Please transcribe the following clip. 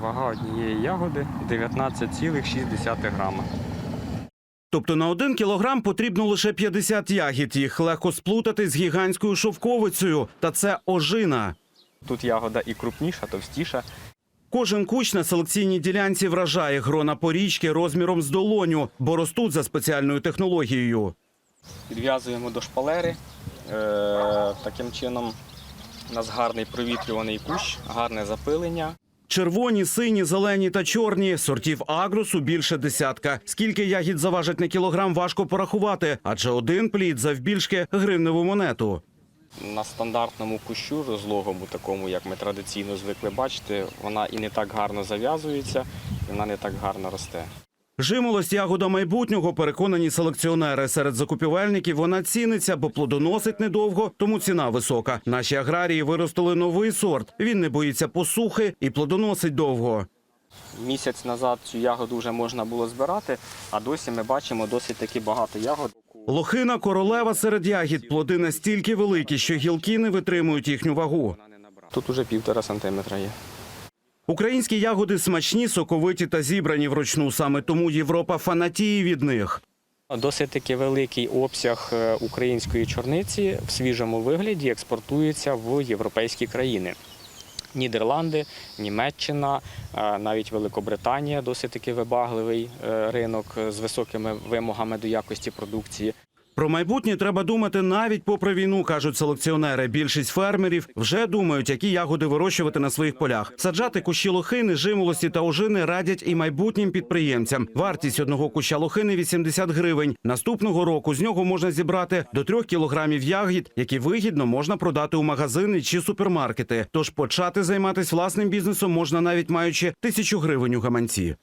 Вага однієї ягоди 19,6 грама. Тобто на один кілограм потрібно лише 50 ягід. Їх легко сплутати з гігантською шовковицею. Та це ожина. Тут ягода і крупніша, товстіша. Кожен кущ на селекційній ділянці вражає грона порічки розміром з долоню, бо ростуть за спеціальною технологією. Підв'язуємо до шпалери. Е, таким чином у нас гарний провітрюваний кущ, гарне запилення. Червоні, сині, зелені та чорні сортів агросу більше десятка. Скільки ягід заважить на кілограм, важко порахувати, адже один плід завбільшки гривневу монету. На стандартному кущу розлогому, такому, як ми традиційно звикли бачити, вона і не так гарно зав'язується, і вона не так гарно росте. Жимолость ягода майбутнього переконані селекціонери. Серед закупівельників вона ціниться, бо плодоносить недовго, тому ціна висока. Наші аграрії виростили новий сорт. Він не боїться посухи і плодоносить довго. Місяць назад цю ягоду вже можна було збирати, а досі ми бачимо досить таки багато ягод. Лохина королева серед ягід. Плоди настільки великі, що гілки не витримують їхню вагу. Тут уже півтора сантиметра є. Українські ягоди смачні, соковиті та зібрані вручну. Саме тому Європа фанатіє від них. Досить таки великий обсяг е, української чорниці в свіжому вигляді експортується в європейські країни. Нідерланди, Німеччина, е, навіть Великобританія досить таки вибагливий е, ринок з високими вимогами до якості продукції. Про майбутнє треба думати навіть попри війну, кажуть селекціонери. Більшість фермерів вже думають, які ягоди вирощувати на своїх полях. Саджати кущі лохини, жимолості та ожини радять і майбутнім підприємцям. Вартість одного куща лохини 80 гривень. Наступного року з нього можна зібрати до 3 кілограмів ягід, які вигідно можна продати у магазини чи супермаркети. Тож почати займатися власним бізнесом можна навіть маючи тисячу гривень у гаманці.